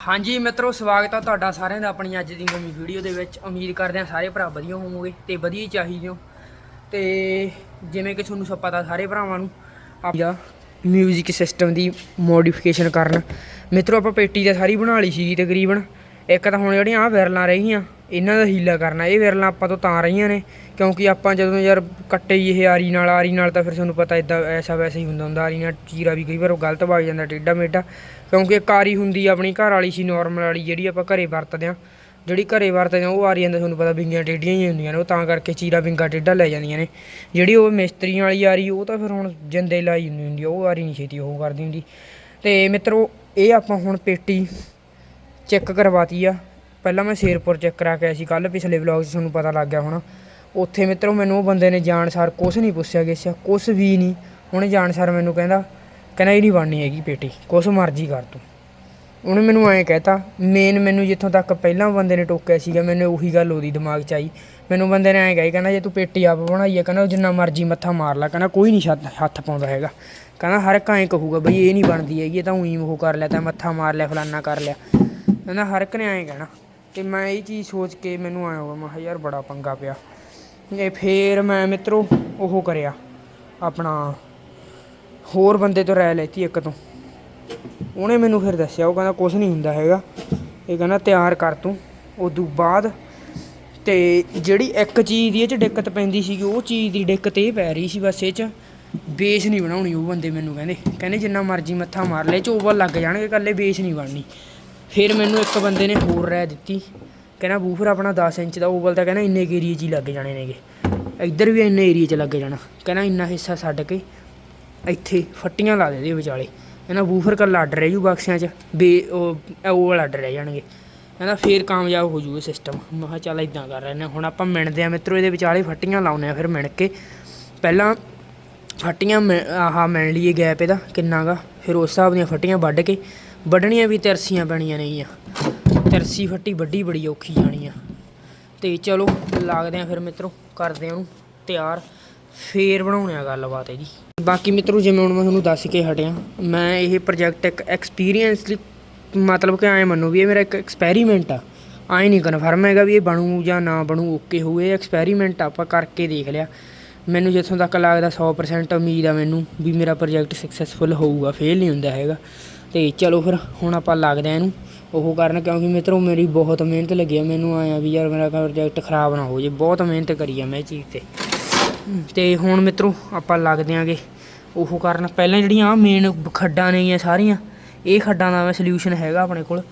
ਹਾਂਜੀ ਮਿੱਤਰੋ, ਸਵਾਗਤ ਆ ਤੁਹਾਡਾ ਸਾਰਿਆਂ ਦਾ ਆਪਣੀ ਅੱਜ ਦੀ ਨਵੀਂ ਵੀਡੀਓ ਦੇ ਵਿੱਚ। ਉਮੀਦ ਕਰਦੇ ਹਾਂ ਸਾਰੇ ਭਰਾ ਵਧੀਆ ਹੋਵੋਗੇ ਤੇ ਵਧੀਆ ਹੀ ਚਾਹੀਦੇ ਹੋ। ਤੇ ਜਿਵੇਂ ਕਿ ਤੁਹਾਨੂੰ ਸਭ ਪਤਾ ਸਾਰੇ ਭਰਾਵਾਂ ਨੂੰ ਆਪਦਾ ਮਿਊਜ਼ਿਕ ਸਿਸਟਮ ਦੀ ਮੋਡੀਫਿਕੇਸ਼ਨ ਕਰਨ। ਮਿੱਤਰੋ, ਆਪਾਂ ਪੇਟੀ ਤਾਂ ਸਾਰੀ ਬਣਾ ਲਈ ਸੀ ਤਕਰੀਬਨ। ਇੱਕ ਤਾਂ ਹੁਣ ਜਿਹੜੀਆਂ ਆ ਵਿਰਲਾਂ ਰਹੀਆਂ, ਇਹਨਾਂ ਦਾ ਹੀਲਾ ਕਰਨਾ। ਇਹ ਵਿਰਲਾਂ ਆਪਾਂ ਤੋਂ ਤਾਂ ਰਹੀਆਂ ਨੇ, ਕਿਉਂਕਿ ਆਪਾਂ ਜਦੋਂ ਯਾਰ ਕੱਟੇ ਹੀ ਇਹ ਆਰੀ ਨਾਲ ਆਰੀ ਨਾਲ ਤਾਂ ਫਿਰ ਤੁਹਾਨੂੰ ਪਤਾ ਇਦਾਂ ਐਸਾ ਵੈਸਾ ਹੀ ਹੁੰਦਾ ਹੁੰਦਾ, ਆਰੀ ਨਾਲ ਚੀਰਾ ਵੀ ਕਈ ਵਾਰ ਉਹ ਗਲਤ ਵਗ ਜਾਂਦਾ ਟੇਢਾ ਮੇਢਾ ਕਿਉਂਕਿ ਇੱਕ ਆਰੀ ਹੁੰਦੀ ਆਪਣੀ ਘਰ ਵਾਲੀ ਸੀ ਨਾਰਮਲ ਵਾਲੀ ਜਿਹੜੀ ਆਪਾਂ ਘਰੇ ਵਰਤਦੇ ਆ ਜਿਹੜੀ ਘਰੇ ਵਰਤਦੇ ਆ ਉਹ ਆਰੀਆਂ ਜਾਂਦਾ ਤੁਹਾਨੂੰ ਪਤਾ ਵਿੰਗੀਆਂ ਟੇਢੀਆਂ ਹੀ ਹੁੰਦੀਆਂ ਨੇ ਉਹ ਤਾਂ ਕਰਕੇ ਚੀਰਾ ਵਿੰਗਾ ਟੇਢਾ ਲੈ ਜਾਂਦੀਆਂ ਨੇ। ਜਿਹੜੀ ਉਹ ਮਿਸਤਰੀਆਂ ਵਾਲੀ ਆਰੀ ਉਹ ਤਾਂ ਫਿਰ ਹੁਣ ਜਿੰਦੇ ਲਾਈ ਹੁੰਦੀ ਹੁੰਦੀ ਆ, ਉਹ ਆਰੀ ਨਹੀਂ ਛੇਤੀ ਉਹ ਕਰਦੀ ਹੁੰਦੀ। ਤੇ ਮਿੱਤਰੋ ਇਹ ਆਪਾਂ ਹੁਣ ਪੇਟੀ ਚੈੱਕ ਕਰਵਾਤੀ ਆ। ਪਹਿਲਾਂ ਮੈਂ ਸ਼ੇਰਪੁਰ ਚੈੱਕ ਕਰਾ ਕੇ ਆਇਆ ਸੀ ਕੱਲ ਪਿਛਲੇ ਵਲੌਗ 'ਚ ਤੁਹਾਨੂੰ ਪਤਾ ਲੱਗ ਗਿਆ ਹੋਣਾ। ਉੱਥੇ ਮਿੱਤਰੋ ਮੈਨੂੰ ਉਹ ਬੰਦੇ ਨੇ ਜਾਣ ਸਾਰ ਕੁਛ ਨਹੀਂ ਪੁੱਛਿਆ ਗਿਆ ਕੁਛ ਵੀ ਨਹੀਂ। ਉਹਨੇ ਜਾਣ ਸਾਰ ਮੈਨੂੰ ਕਹਿੰਦਾ ਕਹਿੰਦਾ ਇਹ ਨਹੀਂ ਬਣਨੀ ਹੈਗੀ ਪੇਟੀ, ਕੁਛ ਮਰਜ਼ੀ ਕਰ ਤੂੰ। ਉਹਨੇ ਮੈਨੂੰ ਐਂ ਕਹਿਤਾ ਮੇਨ ਮੈਨੂੰ ਜਿੱਥੋਂ ਤੱਕ ਪਹਿਲਾਂ ਬੰਦੇ ਨੇ ਟੋਕਿਆ ਸੀਗਾ, ਮੈਨੂੰ ਉਹੀ ਗੱਲ ਉਹਦੀ ਦਿਮਾਗ 'ਚ ਆਈ। ਮੈਨੂੰ ਬੰਦੇ ਨੇ ਐਂ ਕਹੀ, ਕਹਿੰਦਾ ਜੇ ਤੂੰ ਪੇਟੀ ਆਪ ਬਣਾਈ ਹੈ ਕਹਿੰਦਾ ਉਹ ਜਿੰਨਾ ਮਰਜ਼ੀ ਮੱਥਾ ਮਾਰ ਲੈ, ਕਹਿੰਦਾ ਕੋਈ ਨਹੀਂ ਛੱਤ ਹੱਥ ਪਾਉਂਦਾ ਹੈਗਾ। ਕਹਿੰਦਾ ਹਰ ਇੱਕ ਐਂ ਕਹੂਗਾ, ਬਈ ਇਹ ਨਹੀਂ ਬਣਦੀ ਹੈਗੀ, ਇਹ ਤਾਂ ਉਹੀ ਉਹ ਕਰ ਲਿਆ, ਤਾਂ ਮੱਥਾ ਮਾਰ ਲਿਆ, ਫਲਾਨਾ ਕਰ ਲਿਆ। ਕਹਿੰਦਾ ਹਰ ਇੱਕ ਨੇ ਐਂ ਕਹਿਣਾ। ਤੇ ਮੈਂ ਇਹ ਚੀਜ਼ ਸੋਚ ਕੇ ਮੈਨੂੰ ਆਇਆ ਹੋਗਾ ਮੈਂ ਕਿਹਾ ਯਾਰ ਬੜਾ ਪੰਗਾ ਪਿਆ। ਇਹ ਫੇਰ ਮੈਂ ਮਿੱਤਰੋ, ਉਹ ਕਰਿਆ ਆਪਣਾ ਹੋਰ ਬੰਦੇ ਤੋਂ ਰਾਇ ਲੈਤੀ ਇੱਕ ਤੋਂ। ਉਹਨੇ ਮੈਨੂੰ ਫਿਰ ਦੱਸਿਆ, ਉਹ ਕਹਿੰਦਾ ਕੁਝ ਨਹੀਂ ਹੁੰਦਾ ਹੈਗਾ। ਇਹ ਕਹਿੰਦਾ ਤਿਆਰ ਕਰ ਤੂੰ। ਉਦੋਂ ਬਾਅਦ ਤੇ ਜਿਹੜੀ ਇੱਕ ਚੀਜ਼ ਦੀ ਇਹ ਚ ਦਿੱਕਤ ਪੈਂਦੀ ਸੀਗੀ, ਉਹ ਚੀਜ਼ ਦੀ ਦਿੱਕਤ ਇਹ ਪੈ ਰਹੀ ਸੀ ਬਸ ਇਹ ਚ, ਬੇਸ ਨਹੀਂ ਬਣਾਉਣੀ ਉਹ ਬੰਦੇ ਮੈਨੂੰ ਕਹਿੰਦੇ। ਕਹਿੰਦੇ ਜਿੰਨਾ ਮਰਜ਼ੀ ਮੱਥਾ ਮਾਰ ਲੈ ਚੋਬਲ ਲੱਗ ਜਾਣਗੇ, ਇਕੱਲੇ ਬੇਸ ਨਹੀਂ ਬਣਨੀ। ਫਿਰ ਮੈਨੂੰ ਇੱਕ ਬੰਦੇ ਨੇ ਹੋਰ ਰਾਇ ਦਿੱਤੀ। ਕਹਿੰਦਾ ਬੂਫਰ ਆਪਣਾ 10 ਇੰਚ ਦਾ ਓਵਲ ਤਾਂ ਕਹਿੰਦਾ ਇੰਨੇ ਏਰੀਏ 'ਚ ਹੀ ਲੱਗ ਜਾਣੇ ਨੇਗੇ। ਇੱਧਰ ਵੀ ਇੰਨੇ ਏਰੀਏ 'ਚ ਲੱਗ ਜਾਣਾ। ਕਹਿੰਦਾ ਇੰਨਾ ਹਿੱਸਾ ਛੱਡ ਕੇ ਇੱਥੇ ਫੱਟੀਆਂ ਲਾ ਦੇ ਦੇ ਵਿਚਾਲੇ। ਕਹਿੰਦਾ ਬੂਫਰ ਕੱਲਾ ਅੱਡ ਰਹਿ ਜੂ ਬਾਕਸਿਆਂ 'ਚ। ਬੇ, ਉਹ ਉਹ ਵਾਲਾ ਅੱਡ ਰਹਿ ਜਾਣਗੇ। ਕਹਿੰਦਾ ਫੇਰ ਕਾਮਯਾਬ ਹੋ ਜੂਗਾ ਸਿਸਟਮ ਮੈਂ ਕਿਹਾ ਚੱਲ ਇਦਾਂ ਕਰ ਰਹੇ ਨੇ ਹੁਣ ਆਪਾਂ ਮਿਣਦੇ ਆ ਮਿੱਤਰੋ, ਇਹਦੇ ਵਿਚਾਲੇ ਫੱਟੀਆਂ ਲਾਉਨੇ ਆ ਫਿਰ ਮਿਣ ਕੇ ਪਹਿਲਾਂ ਫੱਟੀਆਂ ਮਿ- ਆਹ ਮਿਣ ਲਈਏ ਗੈਪ ਇਹਦਾ, ਕਿੰਨਾ ਗਾ ਫਿਰ ਉਸ ਹਿਸਾਬ ਦੀਆਂ ਫੱਟੀਆਂ ਵੱਢ ਕੇ, ਵੱਢਣੀਆਂ ਵੀ ਤਰਸੀਆਂ ਪੈਣੀਆਂ ਨੇਗੀਆਂ। ਤਰਸੀ ਫੱਟੀ ਵੱਡੀ ਬੜੀ ਔਖੀ ਜਾਣੀ ਆ। ਤੇ ਚਲੋ, ਲੱਗਦੇ ਆ ਫਿਰ ਮਿੱਤਰੋ, ਕਰਦੇ ਆ ਉਹਨੂੰ ਤਿਆਰ। ਫੇਰ ਬਣਾਉਣੇ ਆ ਗੱਲਬਾਤ ਇਹਦੀ। ਬਾਕੀ ਮਿੱਤਰੋ, ਜਿਵੇਂ ਹੁਣ ਮੈਂ ਤੁਹਾਨੂੰ ਦੱਸ ਕੇ ਹਟਿਆ, ਮੈਂ ਇਹ ਪ੍ਰੋਜੈਕਟ ਇੱਕ ਐਕਸਪੀਰੀਅੰਸ ਲਈ, ਮਤਲਬ ਕਿ ਐਂ ਮੰਨੋ ਵੀ ਇਹ ਮੇਰਾ ਇੱਕ ਐਕਸਪੈਰੀਮੈਂਟ ਆ। ਐਂ ਨਹੀਂ ਕਨਫਰਮ ਹੈਗਾ ਵੀ ਇਹ ਬਣੂ ਜਾਂ ਨਾ ਬਣੂ, ਓਕੇ ਹੋਵੇ ਐਕਸਪੈਰੀਮੈਂਟ ਆਪਾਂ ਕਰਕੇ ਦੇਖ ਲਿਆ। ਮੈਨੂੰ ਜਿੱਥੋਂ ਤੱਕ ਲੱਗਦਾ 100% ਉਮੀਦ ਆ ਮੈਨੂੰ ਵੀ ਮੇਰਾ ਪ੍ਰੋਜੈਕਟ ਸਕਸੈਸਫੁਲ ਹੋਊਗਾ ਫੇਲ ਨਹੀਂ ਹੁੰਦਾ ਹੈਗਾ। ਤੇ ਚਲੋ ਫਿਰ, ਹੁਣ ਆਪਾਂ ਲੱਗਦੇ ਆ ਇਹਨੂੰ। ਉਹ ਕਰਨ ਕਿਉਂਕਿ ਮਿੱਤਰੋ, ਮੇਰੀ ਬਹੁਤ ਮਿਹਨਤ ਲੱਗੀ ਆ, ਮੈਨੂੰ ਆਇਆ ਵੀ ਯਾਰ ਮੇਰਾ ਪ੍ਰੋਜੈਕਟ ਖਰਾਬ ਨਾ ਹੋ ਜੇ ਬਹੁਤ ਮਿਹਨਤ ਕਰੀ ਆ ਮੈਂ ਇਹ ਚੀਜ਼ ਤੇ। ਤੇ ਹੁਣ ਮਿੱਤਰੋ ਆਪਾਂ ਲੱਗਦੇ ਆਂਗੇ। ਉਹ ਕਰਨ ਪਹਿਲਾਂ ਜਿਹੜੀਆਂ ਮੇਨ ਖੱਡਾਂ ਨੇਗੀਆਂ ਸਾਰੀਆਂ, ਇਹ ਖੱਡਾਂ ਦਾ ਮੈਂ ਸੋਲੂਸ਼ਨ ਹੈਗਾ ਆਪਣੇ ਕੋਲ।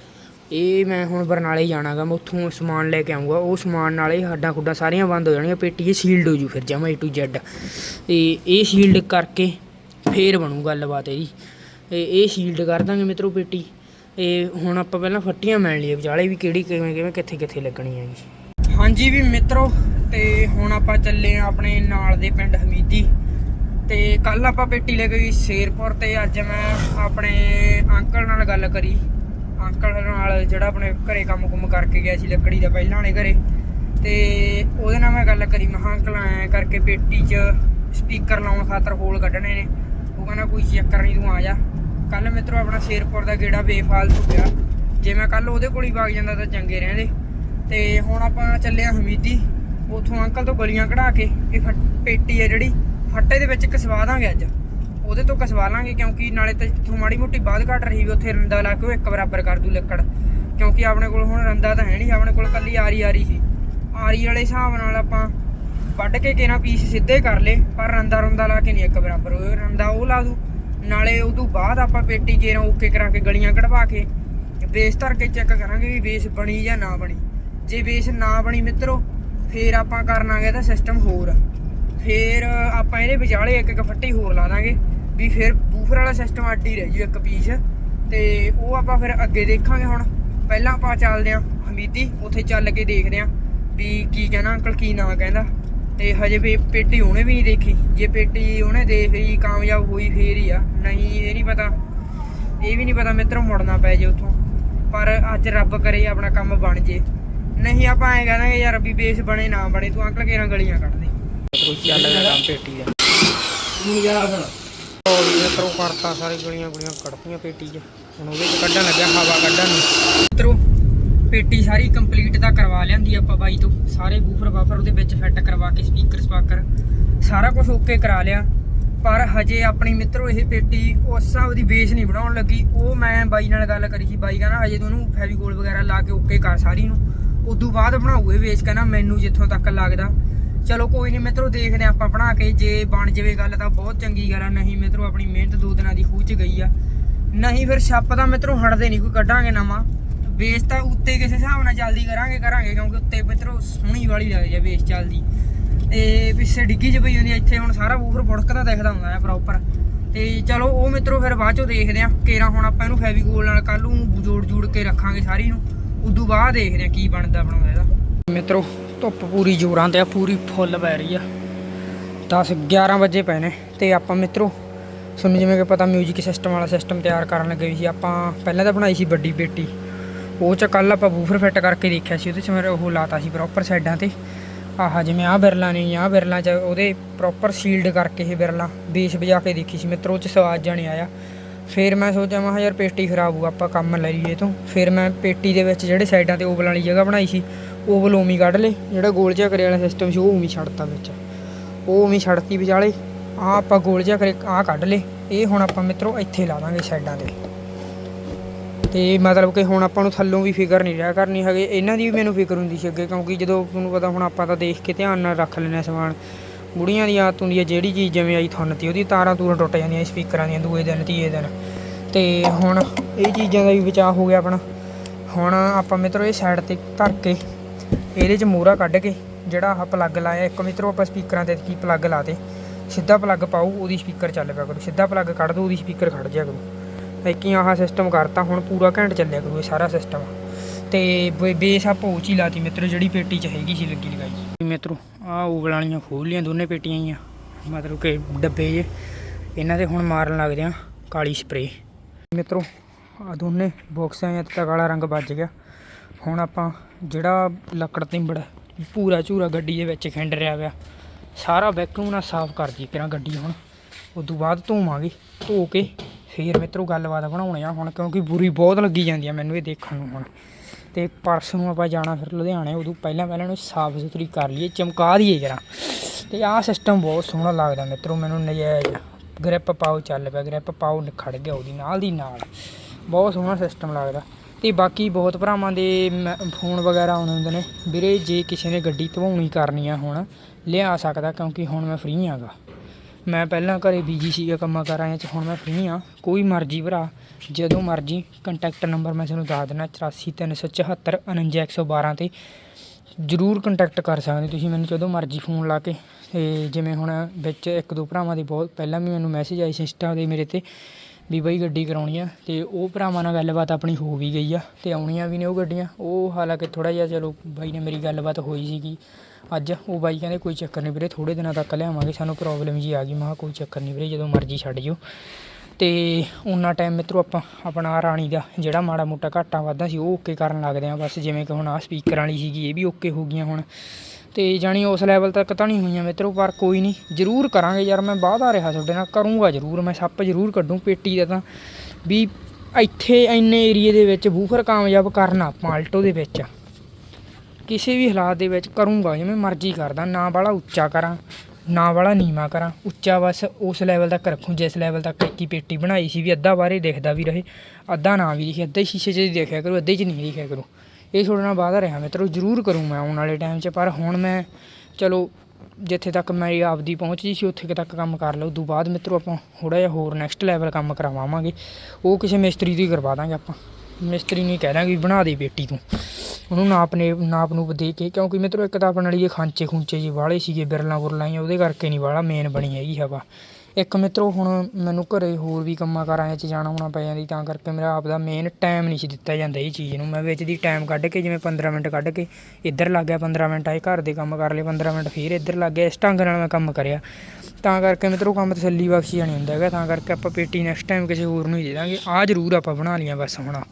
ਇਹ ਮੈਂ ਹੁਣ ਬਰਨਾਲੇ ਜਾਣਾਗਾ, ਮੈਂ ਉੱਥੋਂ ਸਮਾਨ ਲੈ ਕੇ ਆਉਂਗਾ ਉਹ ਸਮਾਨ ਨਾਲ ਇਹ ਹੱਡਾਂ ਖੁੱਡਾਂ ਸਾਰੀਆਂ ਬੰਦ ਹੋ ਜਾਣਗੀਆਂ ਪੇਟੀ ਇਹ ਸੀਲਡ ਹੋ ਜੂ ਫਿਰ ਜਮਾ A to Z ਤੇ ਇਹ ਸੀਲਡ ਕਰਕੇ ਫੇਰ ਬਣੂ ਗੱਲਬਾਤ ਇਹਦੀ। ਤੇ ਇਹ ਸ਼ੀਲਡ ਕਰ ਦਾਂਗੇ ਮਿੱਤਰੋ ਪੇਟੀ। ਇਹ ਹੁਣ ਆਪਾਂ ਪਹਿਲਾਂ ਫੱਟੀਆਂ ਮਿਲ ਲਈਏ ਵਿਚਾਲੇ ਵੀ ਕਿਹੜੀ ਕਿਵੇਂ ਕਿਵੇਂ ਕਿੱਥੇ ਕਿੱਥੇ ਲੱਗਣੀ ਹੈ ਜੀ ਹਾਂਜੀ ਵੀ ਮਿੱਤਰੋ ਤੇ ਹੁਣ ਆਪਾਂ ਚੱਲੇ ਆ ਆਪਣੇ ਨਾਲ ਦੇ ਪਿੰਡ ਹਮੀਦੀ। ਤੇ ਕੱਲ ਆਪਾਂ ਪੇਟੀ ਲੈ ਕੇ ਗਈ ਸ਼ੇਰਪੁਰ ਤੇ ਅੱਜ ਮੈਂ ਆਪਣੇ ਅੰਕਲ ਨਾਲ ਗੱਲ ਕਰੀ। ਅੰਕਲ ਨਾਲ ਜਿਹੜਾ ਆਪਣੇ ਘਰੇ ਕੰਮ ਕੁਮ ਕਰਕੇ ਗਿਆ ਸੀ ਲੱਕੜੀ ਦਾ ਪਹਿਲਾਂ ਵਾਲੇ ਘਰੇ। ਤੇ ਉਹਦੇ ਨਾਲ ਮੈਂ ਗੱਲ ਕਰੀ, ਮੈਂ ਅੰਕਲ, ਐ ਕਰਕੇ ਪੇਟੀ 'ਚ ਸਪੀਕਰ ਲਾਉਣ ਖਾਤਰ ਹੋਲ ਕੱਢਣੇ ਨੇ। ਉਹ ਕਹਿੰਦਾ, ਕੋਈ ਚੱਕਰ ਨਹੀਂ, ਤੂੰ ਆ ਜਾ। ਕੱਲ ਮਿੱਤਰੋ ਆਪਣਾ ਸ਼ੇਰਪੁਰ ਦਾ ਗੇੜਾ ਬੇਫਾਲਤੂ ਗਿਆ ਜੇ ਮੈਂ ਕੱਲ ਉਹਦੇ ਕੋਲ ਹੀ ਵਗ ਜਾਂਦਾ ਤਾਂ ਚੰਗੇ ਰਹਿੰਦੇ। ਤੇ ਹੁਣ ਆਪਾਂ ਚੱਲੇ ਆ ਹਮੀਦੀ। ਉਥੋਂ ਅੰਕਲ ਤੋਂ ਗਲੀਆਂ ਕਢਾ ਕੇ, ਇਹ ਫੱਟ- ਪੇਟੀ ਹੈ ਜਿਹੜੀ, ਫੱਟੇ ਦੇ ਵਿੱਚ ਕਸਵਾ ਦਾਂਗੇ ਅੱਜ। ਉਹਦੇ ਤੋਂ ਕਸਵਾ ਲਾਂਗੇ ਕਿਉਂਕਿ ਨਾਲੇ ਤਾਂ ਜਿੱਥੋਂ ਮਾੜੀ ਮੋਟੀ ਬਾਦ ਘਟ ਰਹੀ ਵੀ ਉੱਥੇ ਰੰਦਾ ਲਾ ਕੇ ਉਹ ਇੱਕ ਬਰਾਬਰ ਕਰ ਦੂ ਲੱਕੜ। ਕਿਉਂਕਿ ਆਪਣੇ ਕੋਲ ਹੁਣ ਰੰਦਾ ਤਾਂ ਹੈ ਨਹੀਂ, ਆਪਣੇ ਕੋਲ ਕੱਲੀ ਆਰੀ ਆਰੀ ਸੀ। ਆਰੀ ਵਾਲੇ ਹਿਸਾਬ ਨਾਲ ਆਪਾਂ ਵੱਢ ਕੇ ਕਿਹਨਾਂ ਪੀਸ ਸਿੱਧੇ ਕਰ ਲੇ ਪਰ ਰੰਦਾ ਰੰਦਾ ਲਾ ਕੇ ਨਹੀਂ ਇੱਕ ਬਰਾਬਰ ਹੋਏ ਰੰਦਾ ਉਹ ਲਾ ਦੂ, ਨਾਲੇ ਉਹ ਤੋਂ ਬਾਅਦ ਆਪਾਂ ਪੇਟੀ ਕੇਰਾਂ ਓਕੇ ਕਰਾ ਕੇ ਗਲੀਆਂ ਕਢਵਾ ਕੇ ਬੇਸ ਧਰ ਕੇ ਚੈੱਕ ਕਰਾਂਗੇ ਵੀ ਬੇਸ ਬਣੀ ਜਾਂ ਨਾ ਬਣੀ। ਜੇ ਬੇਸ ਨਾ ਬਣੀ ਮਿੱਤਰੋ ਫੇਰ ਆਪਾਂ ਕਰਨਾਗੇ ਇਹਦਾ ਸਿਸਟਮ ਹੋਰ। ਫੇਰ ਆਪਾਂ ਇਹਦੇ ਵਿਚਾਲੇ ਇੱਕ ਇੱਕ ਫੱਟੀ ਹੋਰ ਲਾ ਦਾਂਗੇ, ਵੀ ਫਿਰ ਬੂਫਰ ਵਾਲਾ ਸਿਸਟਮ ਅੱਡ ਹੀ ਰਹਿ ਜੂ ਇੱਕ ਪੀਸ ਤੇ ਉਹ ਆਪਾਂ ਫਿਰ ਅੱਗੇ ਦੇਖਾਂਗੇ ਹੁਣ। ਪਹਿਲਾਂ ਆਪਾਂ ਚੱਲਦੇ ਆਂ ਹਮੀਦੀ, ਉੱਥੇ ਚੱਲ ਕੇ ਦੇਖਦੇ ਆਂ ਵੀ ਕੀ ਕਹਿਣਾ ਅੰਕਲ, ਕੀ ਨਾਂ ਕਹਿੰਦਾ। ਤੇ ਹਜੇ ਵੀ ਪੇਟੀ ਉਹਨੇ ਵੀ ਨਹੀਂ ਦੇਖੀ। ਜੇ ਪੇਟੀ ਉਹਨੇ ਦੇਖ ਲਈ, ਕਾਮਯਾਬ ਹੋਈ ਫੇਰ ਹੀ ਆ। ਨਹੀਂ, ਇਹ ਨਹੀਂ ਪਤਾ। ਇਹ ਵੀ ਨਹੀਂ ਪਤਾ ਮਿੱਤਰੋ ਮੁੜਨਾ ਪੈ ਜੇ ਉੱਥੋਂ। ਪਰ ਅੱਜ ਰੱਬ ਕਰੇ ਆਪਣਾ ਕੰਮ ਬਣ ਜੇ। ਨਹੀਂ ਆਪਾਂ ਐਂ ਕਹਾਂਗੇ ਯਾਰ ਵੀ ਬੇਸ ਬਣੇ ਨਾ ਬਣੇ ਤੂੰ ਅੰਕਲ ਕਿਹਨਾਂ ਗਲੀਆਂ ਕੱਢ ਦੇ ਕੋਈ ਚੱਲ ਰਿਹਾ ਕੰਮ ਪੇਟੀ ਦਾ ਉਹ ਵੀ ਮਿੱਤਰੋ ਕਰਤਾ ਸਾਰੇ ਗਲੀਆਂ ਗੁਲੀਆਂ ਕੱਢਤੀਆਂ ਪੇਟੀ 'ਚ। ਹੁਣ ਉਹਦੇ 'ਚ ਕੱਢਣ ਲੱਗਿਆ ਹਵਾ ਕੱਢਣ ਨੂੰ। ਮਿੱਤਰੋ ਪੇਟੀ ਸਾਰੀ ਕੰਪਲੀਟ ਤਾਂ ਕਰਵਾ ਲਿਆਂਦੀ ਆਪਾਂ ਬਾਈ ਤੋਂ। ਸਾਰੇ ਬੂਫਰ ਬਾਫਰ ਉਹਦੇ ਵਿੱਚ ਫਿੱਟ ਕਰਵਾ ਕੇ ਸਪੀਕਰ ਸਪਾਕਰ। ਸਾਰਾ ਕੁਝ ਓਕੇ ਕਰਾ ਲਿਆ। ਪਰ ਹਜੇ ਆਪਣੀ ਮਿੱਤਰੋ ਇਹ ਪੇਟੀ ਉਸ ਹਿਸਾਬ ਦੀ ਬੇਸ ਨਹੀਂ ਬਣਾਉਣ ਲੱਗੀ। ਉਹ ਮੈਂ ਬਾਈ ਨਾਲ ਗੱਲ ਕਰੀ ਸੀ ਬਾਈ ਕਹਿੰਦਾ ਹਜੇ ਤੂੰ ਉਹਨੂੰ ਫੈਵੀਕੋਲ ਵਗੈਰਾ ਲਾ ਕੇ ਓਕੇ ਕਰ ਸਾਰੀ ਨੂੰ। ਉਦੋਂ ਬਾਅਦ ਬਣਾਊ ਇਹ ਬੇਸ ਕਹਿੰਦਾ ਮੈਨੂੰ ਜਿੱਥੋਂ ਤੱਕ ਲੱਗਦਾ। ਚਲੋ ਕੋਈ ਨਹੀਂ ਮਿੱਤਰੋ, ਦੇਖਦੇ ਹਾਂ ਆਪਾਂ ਬਣਾ ਕੇ। ਜੇ ਬਣ ਜਾਵੇ ਗੱਲ ਤਾਂ ਬਹੁਤ ਚੰਗੀ ਗੱਲ ਆ। ਨਹੀਂ ਮਿੱਤਰੋ, ਆਪਣੀ ਮਿਹਨਤ ਦੋ ਦਿਨਾਂ ਦੀ ਖੂਹ ਚ ਗਈ ਆ। ਨਹੀਂ ਫਿਰ ਛੱਪ ਤਾਂ ਮਿੱਤਰੋ ਹਟਦੇ ਨਹੀਂ ਕੋਈ ਕੱਢਾਂਗੇ ਨਵਾਂ। ਬੇਸ ਤਾਂ ਉੱਤੇ ਕਿਸੇ ਹਿਸਾਬ ਨਾਲ ਜਲਦੀ ਕਰਾਂਗੇ ਕਰਾਂਗੇ, ਕਿਉਂਕਿ ਉੱਤੇ ਮਿੱਤਰੋ ਸੋਹਣੀ ਵਾਲੀ ਲੱਗਦੀ ਆ ਬੇਸ ਚੱਲਦੀ। ਤੇ ਪਿੱਛੇ ਡਿੱਗੀ ਚ ਪਈ ਹੁੰਦੀ ਆ, ਇੱਥੇ ਹੁਣ ਸਾਰਾ ਬੂਫਰ ਬੁੜਕਦਾ ਦਿਖਦਾ ਹੁੰਦਾ ਆ ਪ੍ਰੋਪਰ ਤੇ ਚਲੋ ਉਹ ਮਿੱਤਰੋ ਫਿਰ ਬਾਅਦ ਚੋਂ ਦੇਖਦੇ ਆ ਕੇਰਾ ਹੁਣ ਆਪਾਂ ਇਹਨੂੰ ਫੈਵੀਕੋਲ ਨਾਲ ਕੱਲ ਨੂੰ ਜੋੜ ਜੋੜ ਕੇ ਰੱਖਾਂਗੇ ਸਾਰੀ ਨੂੰ। ਉਦੋਂ ਬਾਅਦ ਦੇਖਦੇ ਆ ਕੀ ਬਣਦਾ ਬਣਾਉਂਦਾ ਇਹਦਾ। ਮਿੱਤਰੋ, ਧੁੱਪ ਪੂਰੀ ਜੋਰਾਂ ਤੇ ਆ, ਪੂਰੀ ਫੁੱਲ ਪੈ ਰਹੀ ਆ। 10 11 ਵਜੇ ਪਏ ਨੇ ਤੇ ਆਪਾਂ ਮਿੱਤਰੋ, ਤੁਹਾਨੂੰ ਜਿਵੇਂ ਕਿ ਪਤਾ ਮਿਊਜ਼ਿਕ ਸਿਸਟਮ ਵਾਲਾ ਸਿਸਟਮ ਤਿਆਰ ਕਰਨ ਲੱਗੇ ਸੀ, ਆਪਾਂ ਪਹਿਲਾਂ ਤਾਂ ਬਣਾਈ ਸੀ ਵੱਡੀ ਪੇਟੀ। ਉਹ ਚ ਕੱਲ ਆਪਾਂ ਬੂਫਰ ਫਿੱਟ ਕਰਕੇ ਦੇਖਿਆ ਸੀ, ਉਹਦੇ ਚ ਮੇਰੇ ਉਹ ਲਾਤਾ ਸੀ ਪ੍ਰੋਪਰ ਸਾਈਡਾਂ ਤੇ। ਆਹ ਜਿਵੇਂ ਆਹ ਬਿਰਲਾ ਨੇ, ਆਹ ਬਿਰਲਾ ਚ ਉਹਦੇ ਪ੍ਰੋਪਰ ਸ਼ੀਲਡ ਕਰਕੇ ਇਹ ਬਿਰਲਾ, ਬੇਸ ਵਜਾ ਕੇ ਦੇਖੀ ਸੀ। ਮਿੱਤਰੋ, ਉਹ ਚ ਸਵਾਦ ਜਾਣੇ ਆਇਆ। ਫਿਰ ਮੈਂ ਸੋਚਿਆ, ਮੈਂ ਕਿਹਾ ਯਾਰ ਪੇਟੀ ਖਰਾਬ ਹੋਊ, ਆਪਾਂ ਕੰਮ ਲੈ ਲਈਏ ਤੋਂ ਫਿਰ ਮੈਂ ਪੇਟੀ ਦੇ ਵਿੱਚ ਜਿਹੜੇ ਸਾਈਡਾਂ ਤੇ ਓਵਲ ਵਾਲੀ ਜਗ੍ਹਾ ਬਣਾਈ ਸੀ, ਓਵਲ ਉਮੀ ਕੱਢ ਲਏ। ਜਿਹੜਾ ਗੋਲ ਜਿਹਾ ਕਰੇ ਵਾਲਾ ਸਿਸਟਮ ਸੀ, ਉਹ ਉਮੀ ਛੱਡਤਾ ਵਿੱਚ। ਉਹ ਉਮੀ ਛੱਡਤੀ ਵਿਚਾਲੇ। ਆ ਆਪਾਂ ਗੋਲ ਜਿਹਾ ਕਰੇ ਆ ਕੱਢ ਲਏ। ਇਹ ਹੁਣ ਆਪਾਂ ਮਿੱਤਰੋ ਇੱਥੇ ਲਾ ਦਾਂਗੇ ਸਾਈਡਾਂ ਤੇ। ਤੇ ਮਤਲਬ ਕਿ ਹੁਣ ਆਪਾਂ ਨੂੰ ਥੱਲੋਂ ਵੀ ਫਿਕਰ ਨਹੀਂ ਰਿਹਾ ਕਰਨੀ ਹੈਗੇ। ਇਹਨਾਂ ਦੀ ਵੀ ਮੈਨੂੰ ਫਿਕਰ ਹੁੰਦੀ ਸੀ ਅੱਗੇ, ਕਿਉਂਕਿ ਜਦੋਂ ਤੁਹਾਨੂੰ ਪਤਾ ਹੁਣ ਆਪਾਂ ਤਾਂ ਦੇਖ ਕੇ ਧਿਆਨ ਨਾਲ ਰੱਖ ਲੈਂਦੇ ਹਾਂ ਸਮਾਨ। ਬੁੜੀਆਂ ਦੀ ਆਦਤ ਹੁੰਦੀ ਹੈ, ਜਿਹੜੀ ਚੀਜ਼ ਜਿਵੇਂ ਆਈ ਤੁਹਾਨੂੰ ਤੀ, ਉਹਦੀ ਤਾਰਾਂ ਤੂਰਾਂ ਟੁੱਟ ਜਾਂਦੀਆਂ ਸਪੀਕਰਾਂ ਦੀਆਂ, ਦੂਏ ਦਿਨ, ਤੀਏ ਦਿਨ। ਤੇ ਹੁਣ ਇਹ ਚੀਜ਼ਾਂ ਦਾ ਵੀ ਬਚਾਅ ਹੋ ਗਿਆ ਆਪਣਾ। ਹੁਣ ਆਪਾਂ ਮਿੱਤਰੋ ਇਹ ਸਾਈਡ ਤੇ ਧਰ ਕੇ, ਇਹਦੇ ਚ ਮੂਰਾ ਕੱਢ ਕੇ, ਜਿਹੜਾ ਆਹ ਪਲੱਗ ਲਾਇਆ, ਇੱਕ ਮਿੱਤਰੋ ਆਪਾਂ ਸਪੀਕਰਾਂ ਤੇ ਕੀ ਪਲੱਗ ਲਾਤੇ, ਸਿੱਧਾ ਪਲੱਗ ਪਾਉ ਉਹਦੀ ਸਪੀਕਰ ਚੱਲ ਪਿਆ ਕਰੂ। ਸਿੱਧਾ ਪਲੱਗ ਕੱਢ ਦੋ, ਉਹਦੀ ਸਪੀਕਰ ਖੜ ਜਾ ਕਰੂ। ਇੱਕ ਹੀ ਆਹ ਸਿਸਟਮ ਕਰਤਾ, ਹੁਣ ਪੂਰਾ ਘੰਟ ਚੱਲਿਆ ਕਰੂ, ਇਹ ਸਾਰਾ ਸਿਸਟਮ ਤੇ ਬੇ- ਬੇਸ ਆਪਾਂ ਉੱਚੀ ਲਾਤੀ ਮਿੱਤਰੋ ਜਿਹੜੀ ਪੇਟੀ ਚ ਹੈਗੀ ਸੀ ਲੱਗੀ ਲਗਾਈ। ਮਿੱਤਰੋ, ਆਹ ਓਵਲ ਵਾਲੀਆਂ ਖੋਲ ਲੀਆਂ ਦੋਨੇ ਪੇਟੀਆਂ ਹੀ ਆ ਮਤਲਬ ਕਿ ਡੱਬੇ ਜੇ। ਇਹਨਾਂ ਦੇ ਹੁਣ ਮਾਰਨ ਲੱਗਦੇ ਆ ਕਾਲੀ ਸਪਰੇ ਮਿੱਤਰੋ ਆ ਦੋਨੇ ਬਾਕਸਾਂ ਜਾਂ ਤਾਂ ਕਾਲਾ ਰੰਗ ਵੱਜ ਗਿਆ। ਹੁਣ ਆਪਾਂ ਜਿਹੜਾ ਲੱਕੜ ਤਿੰਬੜ ਪੂਰਾ ਝੂਰਾ ਗੱਡੀ ਦੇ ਵਿੱਚ ਖਿੰਡ ਰਿਹਾ ਪਿਆ ਸਾਰਾ ਵੈਕਿਊਮ ਨਾਲ ਸਾਫ਼ ਕਰ ਦੀ ਕਿਰਾਂ ਗੱਡੀ ਹੁਣ। ਉਦੋਂ ਬਾਅਦ ਧੋਵਾਂਗੇ, ਧੋ ਕੇ ਫੇਰ ਮਿੱਤਰੋ ਗੱਲਬਾਤ ਬਣਾਉਣੇ ਆ ਹੁਣ, ਕਿਉਂਕਿ ਬੁਰੀ ਬਹੁਤ ਲੱਗੀ ਜਾਂਦੀ ਆ ਮੈਨੂੰ ਇਹ ਦੇਖਣ ਨੂੰ ਹੁਣ। ਤੇ ਪਰਸੋਂ ਨੂੰ ਆਪਾਂ ਜਾਣਾ ਫਿਰ ਲੁਧਿਆਣੇ, ਉਦੋਂ ਪਹਿਲਾਂ ਪਹਿਲਾਂ ਨੂੰ ਸਾਫ਼ ਸੁਥਰੀ ਕਰ ਲਈਏ, ਚਮਕਾ ਦਈਏ ਜਰਾ। ਤੇ ਆਹ ਸਿਸਟਮ ਬਹੁਤ ਸੋਹਣਾ ਲੱਗਦਾ ਮਿੱਤਰੋ, ਮੈਨੂੰ ਨਜਾਇਜ਼ ਗ੍ਰਿਪ ਪਾਓ ਚੱਲ ਪਿਆ ਗ੍ਰਿਪ ਪਾਓ ਖੜ ਗਿਆ ਉਹਦੀ ਨਾਲ ਦੀ ਨਾਲ। ਬਹੁਤ ਸੋਹਣਾ ਸਿਸਟਮ ਲੱਗਦਾ। ਤੇ ਬਾਕੀ ਬਹੁਤ ਭਰਾਵਾਂ ਦੇ ਮ- ਫੋਨ ਵਗੈਰਾ ਆਉਂਦੇ ਹੁੰਦੇ ਨੇ। ਵੀਰੇ, ਜੇ ਕਿਸੇ ਨੇ ਗੱਡੀ ਧਵਾਉਣੀ ਕਰਨੀ ਆ ਹੁਣ, ਲਿਆ ਸਕਦਾ ਕਿਉਂਕਿ ਹੁਣ ਮੈਂ ਫ੍ਰੀ ਆਂਗਾ। ਮੈਂ ਪਹਿਲਾਂ ਘਰੇ ਬਿਜ਼ੀ ਸੀਗਾ ਕੰਮਾਂ ਕਾਰਾਂ 'ਚ ਹੁਣ ਮੈਂ ਫ੍ਰੀ ਹਾਂ। ਕੋਈ ਮਰਜ਼ੀ ਭਰਾ, ਜਦੋਂ ਮਰਜ਼ੀ ਕੰਟੈਕਟ ਨੰਬਰ ਮੈਂ ਤੁਹਾਨੂੰ ਦੱਸ ਦਿੰਦਾ 84374 49112 ਤੇ ਜਰੂਰ ਕੰਟੈਕਟ ਕਰ ਸਕਦੇ ਤੁਸੀਂ ਮੈਨੂੰ, ਜਦੋਂ ਮਰਜ਼ੀ ਫੋਨ ਲਾ ਕੇ। ਅਤੇ ਜਿਵੇਂ ਹੁਣ ਵਿੱਚ ਇੱਕ ਦੋ ਭਰਾਵਾਂ ਦੇ ਬਹੁਤ, ਪਹਿਲਾਂ ਵੀ ਮੈਨੂੰ ਮੈਸੇਜ ਆਈ ਸੀ ਇੰਸਟਾ ਦੇ ਮੇਰੇ ਤੇ, ਵੀ ਬਈ ਗੱਡੀ ਕਰਾਉਣੀ ਆ। ਅਤੇ ਉਹ ਭਰਾਵਾਂ ਨਾਲ ਗੱਲਬਾਤ ਆਪਣੀ ਹੋ ਵੀ ਗਈ ਆ ਅਤੇ ਆਉਣੀਆਂ ਵੀ ਨੇ ਉਹ ਗੱਡੀਆਂ। ਉਹ ਹਾਲਾਂਕਿ ਥੋੜ੍ਹਾ ਜਿਹਾ, ਚਲੋ ਬਾਈ ਨੇ ਮੇਰੀ ਗੱਲਬਾਤ ਹੋਈ ਸੀਗੀ। ਅੱਜ ਉਹ ਬਾਈ ਕਹਿੰਦੇ ਕੋਈ ਚੱਕਰ ਨਹੀਂ ਵੀਰੇ ਥੋੜੇ ਦਿਨਾਂ ਤੱਕ ਲਿਆਵਾਂਗੇ, ਸਾਨੂੰ ਪ੍ਰੋਬਲਮ ਜੀ ਆ ਗਈ। ਮੈਂ ਕਿਹਾ ਕੋਈ ਚੱਕਰ ਨਹੀਂ ਵੀਰੇ, ਜਦੋਂ ਮਰਜ਼ੀ ਛੱਡ ਜਿਓ। ਤੇ ਉਹਨਾਂ ਟਾਈਮ ਮਿੱਤਰੋ ਆਪਾਂ, ਆਪਣਾ ਰਾਣੀ ਦਾ ਜਿਹੜਾ ਮਾੜਾ ਮੋਟਾ ਘਾਟਾ ਵਾਧਾ ਸੀ, ਉਹ ਓਕੇ ਕਰਨ ਲੱਗਦੇ ਆ ਬਸ ਜਿਵੇਂ ਕਿ ਹੁਣ ਆਹ ਸਪੀਕਰ ਵਾਲੀ ਸੀਗੀ, ਇਹ ਵੀ ਓਕੇ ਹੋ ਗਈਆਂ ਹੁਣ। ਤੇ ਜਾਣੀ ਉਸ ਲੈਵਲ ਤੱਕ ਤਾਂ ਨਹੀਂ ਹੋਈਆਂ ਮਿੱਤਰੋ, ਪਰ ਕੋਈ ਨਹੀਂ, ਜ਼ਰੂਰ ਕਰਾਂਗੇ। ਯਾਰ ਮੈਂ ਬਾਅਦ ਆ ਰਿਹਾ ਤੁਹਾਡੇ ਨਾਲ, ਕਰੂੰਗਾ ਜ਼ਰੂਰ, ਮੈਂ ਸੱਪ ਜ਼ਰੂਰ ਕੱਢੂੰ ਪੇਟੀ ਦਾ ਤਾਂ। ਵੀ ਇੱਥੇ ਇੰਨੇ ਏਰੀਏ ਦੇ ਵਿੱਚ ਬੂਫਰ ਕਾਮਯਾਬ ਕਰਨਾ ਆਪਾਂ ਆਲਟੋ ਦੇ ਵਿੱਚ। ਕਿਸੇ ਵੀ ਹਾਲਾਤ ਦੇ ਵਿੱਚ ਕਰੂੰਗਾ, ਜਿਵੇਂ ਮਰਜ਼ੀ ਕਰਦਾ, ਨਾ ਵਾਲਾ ਉੱਚਾ ਕਰਾਂ, ਨਾ ਵਾਲਾ ਨੀਵਾ ਕਰਾਂ। ਉੱਚਾ ਬਸ ਉਸ ਲੈਵਲ ਤੱਕ ਰੱਖੂੰ, ਜਿਸ ਲੈਵਲ ਤੱਕ ਇੱਕੀ ਪੇਟੀ ਬਣਾਈ ਸੀ ਵੀ ਅੱਧਾ ਬਾਰੇ ਦਿਖਦਾ ਵੀ ਰਹੇ, ਅੱਧਾ ਨਾ ਵੀ ਦਿਖੇ, ਅੱਧੇ ਸ਼ੀਸ਼ੇ 'ਚ ਦੇਖਿਆ ਕਰੋ, ਅੱਧੇ 'ਚ ਨਹੀਂ ਦੇਖਿਆ ਕਰੋ। ਇਹ ਤੁਹਾਡੇ ਨਾਲ ਵਾਅਦਾ ਰਿਹਾ ਮਿੱਤਰੋ ਜ਼ਰੂਰ ਕਰੂੰ ਮੈਂ ਆਉਣ ਵਾਲੇ ਟਾਈਮ 'ਚ, ਪਰ ਹੁਣ ਮੈਂ ਚਲੋ ਜਿੱਥੇ ਤੱਕ ਮੇਰੀ ਆਪਦੀ ਪਹੁੰਚ ਜੀ ਸੀ, ਉੱਥੇ ਤੱਕ ਕੰਮ ਕਰ ਲਓ। ਉਦੋਂ ਬਾਅਦ ਮਿੱਤਰੋ ਆਪਾਂ ਥੋੜਾ ਜਿਹਾ ਹੋਰ ਨੈਕਸਟ ਲੈਵਲ ਕੰਮ ਕਰਵਾਵਾਂਗੇ ਉਹ ਕਿਸੇ ਮਿਸਤਰੀ ਤੋਂ ਹੀ ਕਰਵਾ ਦਾਂਗੇ ਆਪਾਂ। ਮਿਸਤਰੀ ਨੂੰ ਕਹਿ ਦਾਂਗੇ ਵੀ ਬਣਾ ਦੇ ਪੇਟੀ ਤੂੰ। ਉਹਨੂੰ ਨਾਪ ਨੇ ਨਾਪ ਨੂੰ ਦੇ ਕੇ, ਕਿਉਂਕਿ ਮਿੱਤਰੋ ਇੱਕ ਤਾਂ ਆਪਣੇ ਲਈ ਇਹ ਖਾਂਚੇ ਖੁੰਚੇ ਜੀ ਵਾਲੇ ਸੀਗੇ, ਬਿਰਲਾਂ ਬੁਰਲਾਂ ਹੀ ਉਹਦੇ ਕਰਕੇ ਨਹੀਂ ਵਾਲਾ ਮੇਨ ਬਣੀ ਹੈਗੀ ਹਵਾ। ਇੱਕ ਮਿੱਤਰੋ ਹੁਣ ਮੈਨੂੰ ਘਰੇ ਹੋਰ ਵੀ ਕੰਮਾਂ ਕਾਰਾਂ 'ਚ ਜਾਣਾ ਹੋਣਾ ਪੈ ਜਾਂਦੀ ਤਾਂ ਕਰਕੇ ਮੇਰਾ ਆਪ ਦਾ ਮੇਨ ਟਾਈਮ ਨਹੀਂ ਸੀ ਦਿੱਤਾ ਜਾਂਦਾ ਇਹ ਚੀਜ਼ ਨੂੰ। ਮੈਂ ਵਿੱਚ ਦੀ ਟਾਈਮ ਕੱਢ ਕੇ, ਜਿਵੇਂ 15 ਮਿੰਟ ਕੱਢ ਕੇ ਇੱਧਰ ਲੱਗ ਗਿਆ 15 ਮਿੰਟ ਆਏ ਘਰ ਦੇ ਕੰਮ ਕਰ ਲਏ 15 ਮਿੰਟ ਫਿਰ ਇੱਧਰ ਲੱਗ ਗਿਆ, ਇਸ ਢੰਗ ਨਾਲ ਮੈਂ ਕੰਮ ਕਰਿਆ। ਤਾਂ ਕਰਕੇ ਮਿੱਤਰੋ ਕੰਮ ਤਸੱਲੀ ਬਖਸ਼ੀ ਜਾਣੀ ਹੁੰਦਾ ਹੈਗਾ, ਤਾਂ ਕਰਕੇ ਆਪਾਂ ਪੇਟੀ ਨੈਕਸਟ ਟਾਈਮ ਕਿਸੇ ਹੋਰ ਨੂੰ ਹੀ ਦੇ ਦਾਂਗੇ। ਆ ਜ਼ਰੂਰ ਆਪਾਂ ਬਣਾ ਲਈਆਂ ਬਸ ਹੁਣ।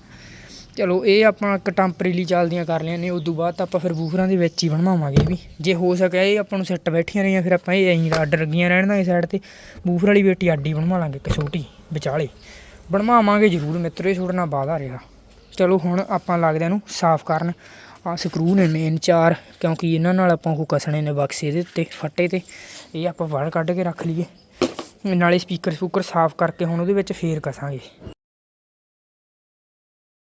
ਚਲੋ, ਇਹ ਆਪਾਂ ਇੱਕ ਟੈਂਪਰੇਰੀ ਚੱਲਦੀਆਂ ਕਰ ਲਿਆ ਨੇ ਤੋਂ ਬਾਅਦ ਤਾਂ ਆਪਾਂ ਫਿਰ ਬੂਫਰਾਂ ਦੇ ਵਿੱਚ ਹੀ ਬਣਵਾਵਾਂਗੇ ਵੀ। ਜੇ ਹੋ ਸਕਿਆ ਇਹ ਆਪਾਂ ਨੂੰ ਸੈੱਟ ਬੈਠੀਆਂ ਰਹੀਆਂ, ਫਿਰ ਆਪਾਂ ਇਹ ਐਂ ਅੱਡ ਲੱਗੀਆਂ ਰਹਿਣ ਦਾਂਗੇ ਸਾਈਡ ਤੇ। ਬੂਫਰ ਵਾਲੀ ਬੇਟੀ ਅੱਡੀ ਬਣਵਾ ਲਾਂਗੇ, ਇੱਕ ਛੋਟੀ, ਵਿਚਾਲੇ। ਬਣਵਾਵਾਂਗੇ ਜ਼ਰੂਰ, ਮਿੱਤਰੋ, ਇਹ ਛੋੜਨਾ ਬਾਦਾ ਰਿਹਾ। ਚਲੋ, ਹੁਣ ਆਪਾਂ ਲੱਗਦੇ ਨੂੰ ਸਾਫ਼ ਕਰਨ। ਆ ਸਕਰੂ ਨੇ ਮੇਨ ਚਾਰ, ਕਿਉਂਕਿ ਇਹਨਾਂ ਨਾਲ ਆਪਾਂ ਕੋ ਕਸਣੇ ਨੇ ਬਕਸੇ ਦੇ ਉੱਤੇ, ਫੱਟੇ ਤੇ। ਇਹ ਆਪਾਂ ਬਾਹਰ ਕੱਢ ਕੇ ਰੱਖ ਲਈਏ। ਨਾਲੇ ਸਪੀਕਰ ਸਪੂਕਰ ਸਾਫ਼ ਕਰਕੇ ਹੁਣ ਉਹਦੇ ਵਿੱਚ ਫੇਰ ਕਸਾਂਗੇ।